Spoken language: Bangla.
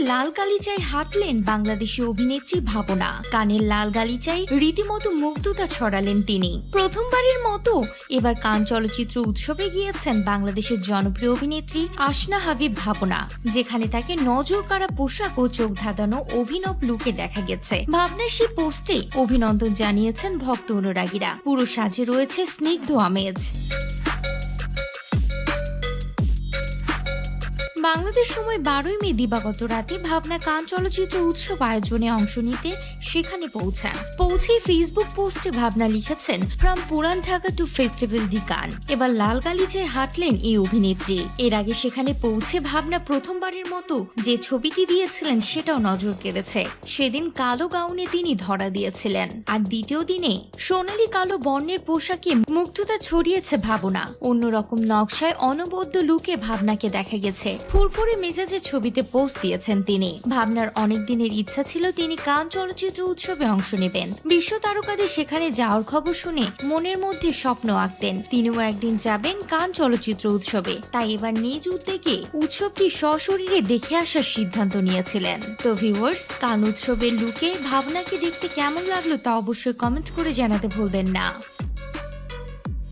গালিচায় হাঁটলেন বাংলাদেশি অভিনেত্রী ভাবনা। কানের লাল গালিচায় রীতিমতো মুগ্ধতা ছড়ালেন তিনি। প্রথমবারের মতো এবার কান চলচ্চিত্র উৎসবে গিয়েছেন বাংলাদেশের জনপ্রিয় অভিনেত্রী আসনা হাবিব ভাবনা, যেখানে তাকে নজর কাড়া পোশাক ও চোখ ধাঁধানো অভিনব লুকে দেখা গেছে। ভাবনার সেই পোস্টে অভিনন্দন জানিয়েছেন ভক্ত অনুরাগীরা। পুরো সাজে রয়েছে স্নিগ্ধ আমেজ। বাংলাদেশ সময় বারোই মে দিবাগত রাতে ভাবনা কান চলচ্চিত্র উৎসব আয়োজনে অংশ নিতে সেখানে পৌঁছান। পৌঁছেই ফেসবুক পোস্টে ভাবনা লিখেছেন, ফ্রম পুরান ঢাকা টু ফেস্টিভ্যাল ডি কান। এবার লাল গালিচায় হাঁটলেন এই অভিনেত্রী। এর আগে সেখানে পৌঁছে ভাবনা প্রথমবারের মতো যে ছবিটি দিয়েছিলেন সেটাও নজর কেড়েছে। সেদিন কালো গাউনে তিনি ধরা দিয়েছিলেন। আর দ্বিতীয় দিনে সোনালী কালো বর্ণের পোশাকে মুগ্ধতা ছড়িয়েছে ভাবনা। অন্যরকম নকশায় অনবদ্য লুকে ভাবনাকে দেখা গেছে। ফুরফুরে মেজাজে ছবিতে পোস্ট দিয়েছেন তিনি। ভাবনার অনেক দিনের ইচ্ছা ছিল তিনি কান চলচ্চিত্র উৎসবে অংশ নেবেন। বিশ্ব তারকাদের সেখানে যাওয়ার খবর শুনে মনের মধ্যে স্বপ্ন আঁকতেন। তিনিও একদিন যাবেন কান চলচ্চিত্র উৎসবে। তাই এবার নিজ উদ্যোগে উৎসবটি সশরীরে দেখে আসার সিদ্ধান্ত নিয়েছিলেন। তো ভিউয়ার্স কান উৎসবের লুকে ভাবনাকে দেখতে কেমন লাগল তা অবশ্যই কমেন্ট করে জানাতে ভুলবেন না।